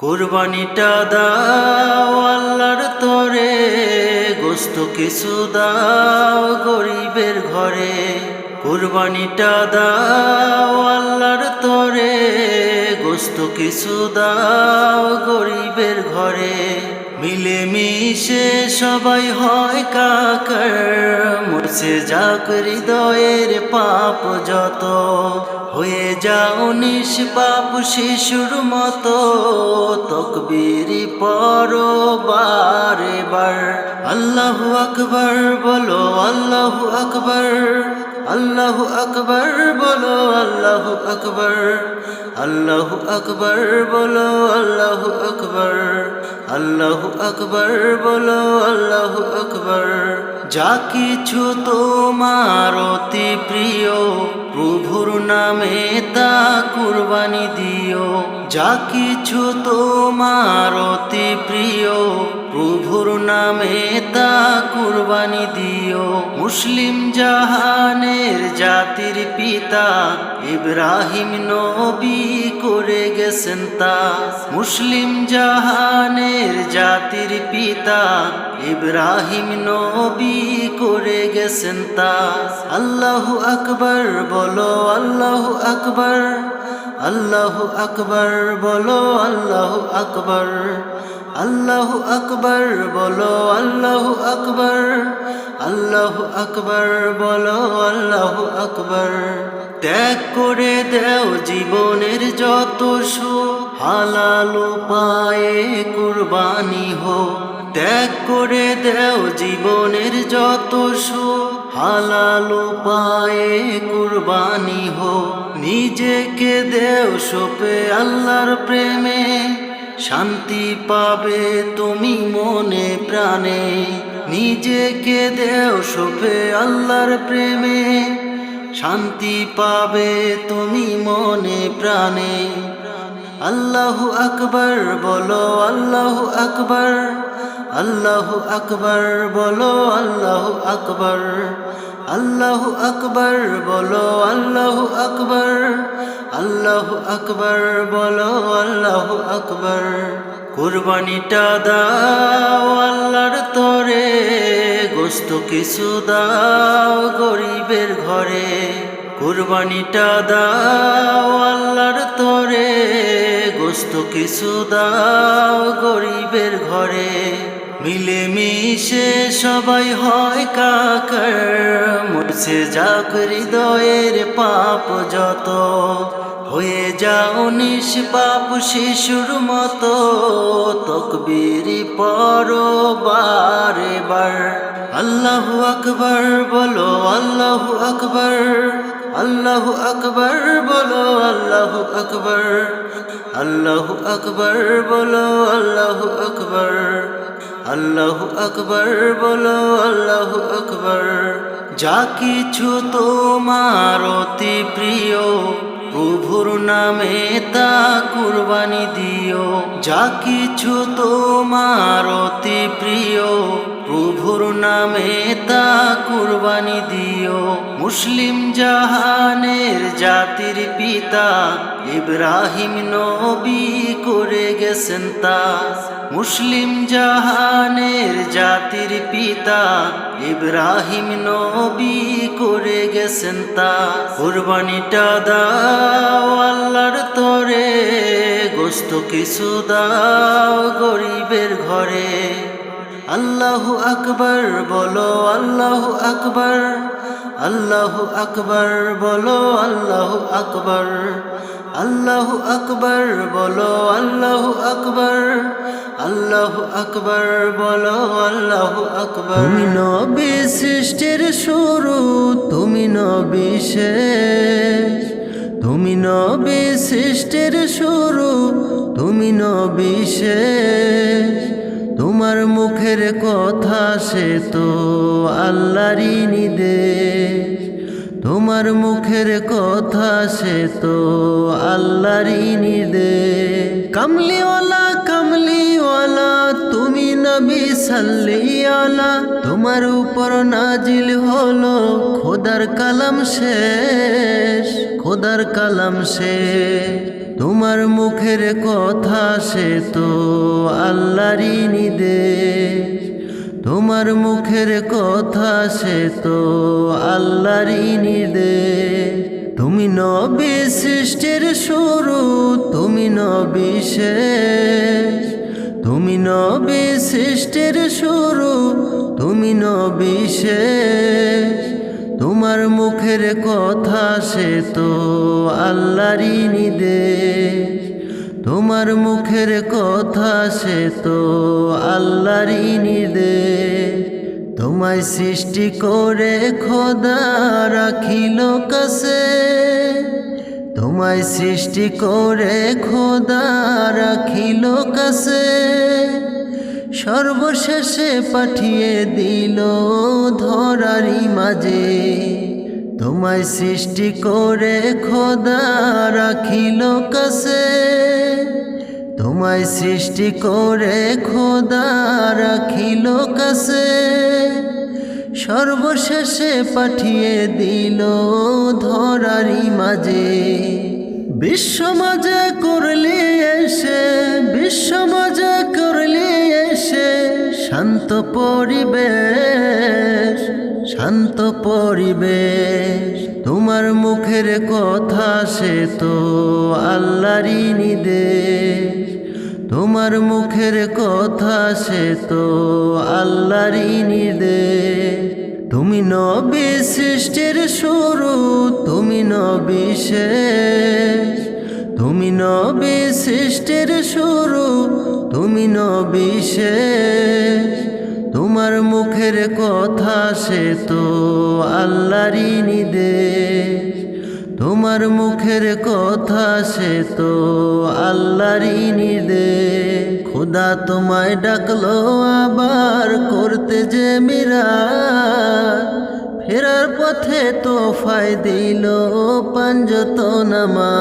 কুরবানিটা দাও, আল্লাহর তরে গোস্ত কিছু দাও গরিবের ঘরে। কুরবানিটা দাও, আল্লাহর তরে গোস্ত কিছু দাও গরিবের ঘরে। মিলেমিশে সবাই হয় কাকার মুছে যাক হৃদয়ের পাপ যত। হয়ে যাও নিষ্পাপ শিশুর মতো। তকবীরি পরো বারে বার আল্লাহু আকবার বলো, আল্লাহু আকবর। আল্লাহু আকবর বলো, আল্লাহু আকবর। আল্লাহু আকবর বলো, আল্লাহু আকবার। আল্লাহু আকবর, বলো আল্লাহ আকবর। যা কিছু তোমার অতি প্রিয়, প্রভুর নামে তা কুরবানি দিও। যা কিছু তোমার অতি প্রিয় প্রভুর নামে তা কুরবানি দিও। মুসলিম জাহানের জাতির পিতা ইব্রাহিম নবী করে গেছেন তা। মুসলিম জাহানের জাতির পিতা ইব্রাহিম নবী করে গেছেন তা। আল্লাহ আকবর বলো, আল্লাহ আকবর। আল্লাহ আকবর বলো, আল্লাহ আকবার। আল্লাহু আকবর বলো, আল্লাহু আকবর। আল্লাহু আকবর বলো, আল্লাহু আকবর। ত্যাগ করে দেও জীবনের যত সুখ, হালাল পায়ে কুরবানি হো ত্যাগ করে দেও জীবনের যত সুখ, হালাল পায়ে কুরবানি হো নিজেকে দেও সোপে আল্লাহর প্রেমে। শান্তি পাবে তুমি মনে প্রাণে। নিজেকে দেও সোপে আল্লাহর প্রেমে। শান্তি পাবে তুমি মনে প্রাণে। আল্লাহু আকবর বলো, আল্লাহু আকবর। আল্লাহু আকবর বলো, আল্লাহু আকবার। আল্লাহু আকবর, বলো আল্লাহু আকবর। আল্লাহু আকবর, বলো আল্লাহু আকবর। কুরবানিটা দাও আল্লাহর তরে, গোস্ত কিছু দাও গরিবের ঘরে। কুরবানিটা দাও আল্লাহর তরে, গোস্ত কিছু দাও গরিবের ঘরে। মিলেমিশে সবাই হয় কাকার, মুছে যাক হৃদয়ের পাপ যত। হয়ে যাও নিষ্পাপ শিশুর মতো, তকবীরি পরো বারে বার আল্লাহু আকবার, বলো আল্লাহু আকবর আল্লাহু আকবর, বলো আল্লাহু আকবর আল্লাহু আকবর, বলো আল্লাহু আকবার। আল্লাহু আকবর, বলো আল্লাহু আকবর। যা কিছু তোমার অতি প্রিয়, প্রভুর নামে তা কুরবানি দিও। যা কিছু তোমার অতি প্রিয়, প্রভুর নামে তা কুরবানি দিও। মুসলিম জাহানের জাতির পিতা ইব্রাহিম নবী করে গেছেন তা। মুসলিম জাহানের জাতির পিতা ইব্রাহিম নবী করে গেছেন তা। কুরবানিটা দাও, আল্লাহর তরে, গোস্ত কিছু দাও গরিবের ঘরে। আল্লাহু আকবর, বলো আল্লাহু আকবর আল্লাহু আকবর, বলো আল্লাহু আকবার। আল্লাহু আকবর বলো, আল্লাহু আকবার, আল্লাহু আকবর বলো, আল্লাহু আকবর। তুমি নবী সৃষ্টির শুরু, তুমি নবী শেষ। তুমি নবী সৃষ্টির শুরু, তুমি নবী শেষ। তোমার মুখের কথা সে তো আল্লাহরই নির্দেশ। তোমার মুখের কথা সে তো আল্লাহরই নির্দেশ। কামলিওয়ালা কামলিওয়ালা, তুমি নবী সাল্লিয়ালা তোমার উপর নাজিল হলো খোদার কালাম শেষ, খোদার কালাম শেষ। তোমার মুখের কথা সে তো আল্লাহরই নির্দেশ। তোমার মুখের কথা সে তো আল্লাহরই নির্দেশ। তুমি নবী সৃষ্টির শুরু, তুমি নবী শেষ। তুমি নবী সৃষ্টির শুরু, তুমি নবী শেষ। তোমার মুখের কথা সে তো আল্লাহরই নির্দেশ। তোমার মুখের কথা সে তো আল্লাহরই নির্দেশ। তোমায় সৃষ্টি করে খোদা রাখিল কাছে। তোমায় সৃষ্টি করে খোদা রাখিল কাছে। সর্বশেষে পাঠিয়ে দিল ধরারি মাঝে। তোমায় সৃষ্টি করে খোদা রাখিল কাছে। তোমায় সৃষ্টি করে খোদা রাখিল কাছে, সর্বশেষে পাঠিয়ে দিল ধরারি মাঝে। বিশ্ব মাঝে করলি এসে, বিশ্ব মাঝে করলি এসে, শান্ত পরিবেশ শান্ত পরিবেশ। তোমার মুখের কথা সে তো আল্লাহরই নির্দেশ। তোমার মুখের কথা সে তো আল্লাহরই নির্দেশ। তুমি নবী সৃষ্টির শুরু, তুমি নবী শেষ। তুমি নবী সৃষ্টির শুরু, তুমি নবী শেষ। তোমার মুখের কথা সে তো আল্লাহরই নির্দেশ। তোমার মুখের কথা সে তো আল্লাহরই নির্দেশ। খোদা তোমায় ডাকলো আবার করতে যে মিরা ফেরার পথে তো ফাই দিল পাঞ্জত নামা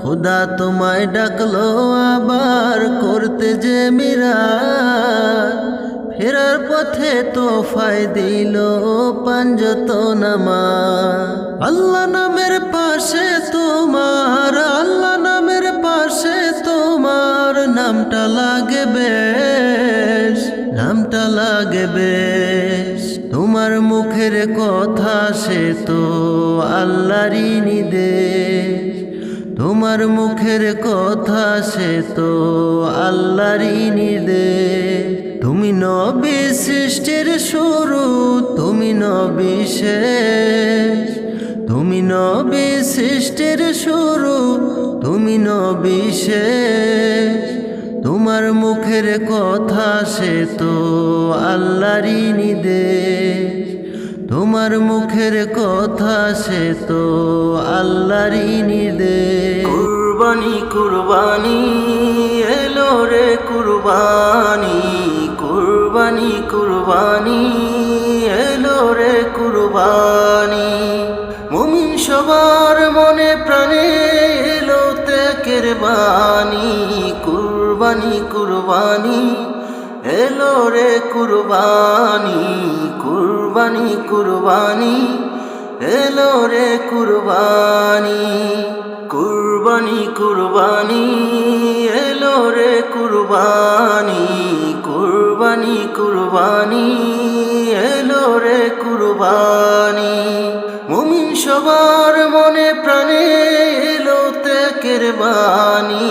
খোদা তোমায় ডাকলো আবার করতে যে মিরা ফেরার পথে তো ফাই দিল পাঞ্জত নামা। আল্লাহ নামের পাশে তোমার, আল্লাহ নামের পাশে তোমার নামটা লাগে বেশ, নামটা লাগে বেশ। তোমার মুখের কথা সে তো আল্লাহরই নির্দেশ। তোমার মুখের কথা সে তো আল্লাহরই নির্দেশ। তুমি নবী সৃষ্টির শুরু, তুমি নবী শেষ। তুমি নবী সৃষ্টির শুরু, তুমি নবী শেষ। তোমার মুখের কথা সে তো আল্লাহরই নির্দেশ। তোমার মুখের কথা সে তো আল্লাহরই নির্দেশ। কুরবানি কুরবানি, এলো রে কুরবানি। কুরবানি কুরবানি, এলো রে কুরবানি। মুমিন সবার মনে প্রাণে এলো ত্যাগের বাণী। কুরবানি কুরবানি, এলো রে কুরবানি কুরবানি কুরবানি। এলো রে কুরবানি কুরবানি কুরবানি, এলো রে কুরবানি কুরবানি কুরবানি, এলো রে কুরবানি। মুমিন সবার মনে প্রাণে এলো ত্যাগের বাণী,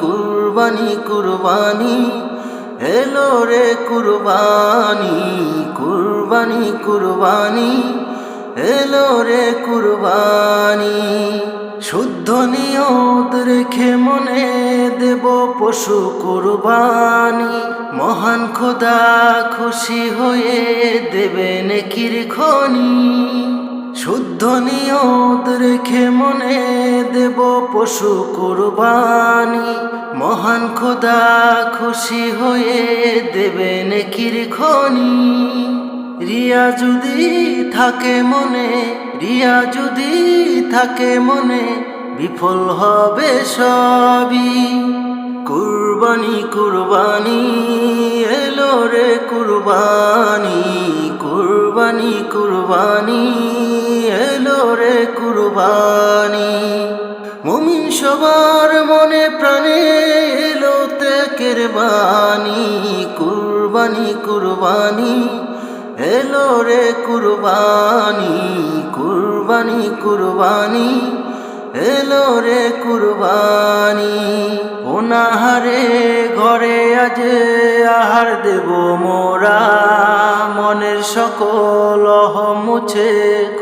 কুরবানি কুরবানি, এলো রে কুরবানি কুরবানি কুরবানি। এলো রে কুরবানি। শুদ্ধ নিয়ত রেখে মনে দেব পশু কুরবানি। মহান খোদা খুশি হয়ে দেবেন কির খনি। শুদ্ধ নিয়ত রেখে মনে দেব পশু কুরবানি। মহান খোদা খুশি হয়ে দেবেন কির খনি। রিয়া যদি থাকে মনে, রিয়া যদি থাকে মনে, বিফল হবে সবই। কুরবানি কুরবানি, এলো রে কুরবানি কুরবানি কুরবানি, এলো রে কুরবানি। মুমিন সবার মনে প্রাণে এলো ত্যাগের বাণী। কুরবানি কুরবানি এলো রে কুরবানি কুরবানি কুরবানি। এলো রে কুরবানি ওনাহারে ঘরে আজে আহার দেব মোরা। মনের সকল মুছে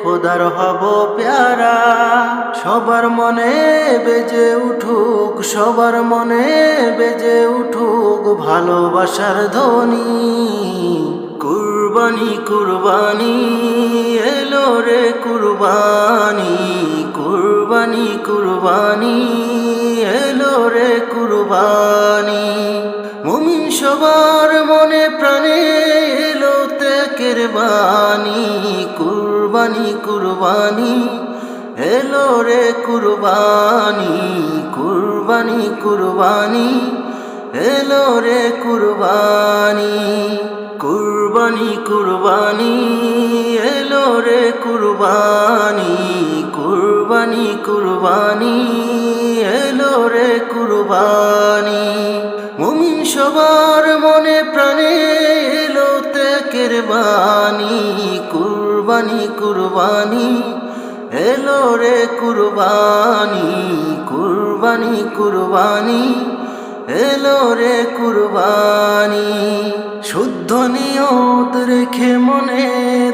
খোদার হব প্যারা। সবার মনে বেজে উঠুক, সবার মনে বেজে উঠুক ভালোবাসার ধ্বনি। কুরবানি কুরবানি, এলো রে কুরবানি কুরবানি কুরবানি, এলো রে কুরবানি। মুমিন সবার মনে প্রাণে এলো ত্যাগের বাণী, কুরবানি কুরবানি, এলো রে কুরবানি কুরবানি কুরবানি, এলো রে কুরবানি। কুরবানি কুরবানি, এলো রে কুরবানি কুরবানি কুরবানি, এলো রে কুরবানি। মুমিন সবার মনে প্রাণে এলো ত্যাগের বাণী, কুরবানি কুরবানি, এলো রে কুরবানি কুরবানি কুরবানি। এলো রে কুরবানি। শুদ্ধ নিয়ত রেখে মনে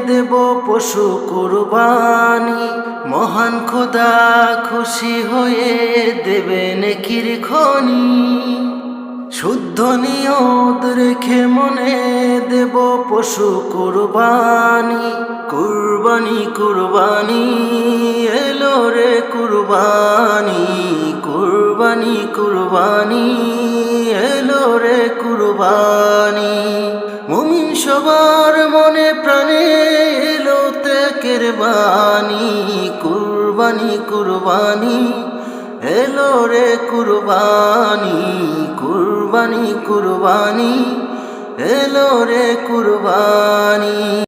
দেব পশু কুরবানি। মহান খোদা খুশি হয়ে দেবে নেকির খনি। শুদ্ধ নিয়ত রেখে মনে দেব পশু কুরবানি। কুরবানি কুরবানি, এলো রে কুরবানি। কুরবানি কুরবানি, এলো রে কুরবানি। মুমিন সবার মনে প্রাণে এলো ত্যাগের বাণী। কুরবানি কুরবানি এলো রে কুরবানি কুরবানি কুরবানি। এলো রে কুরবানি।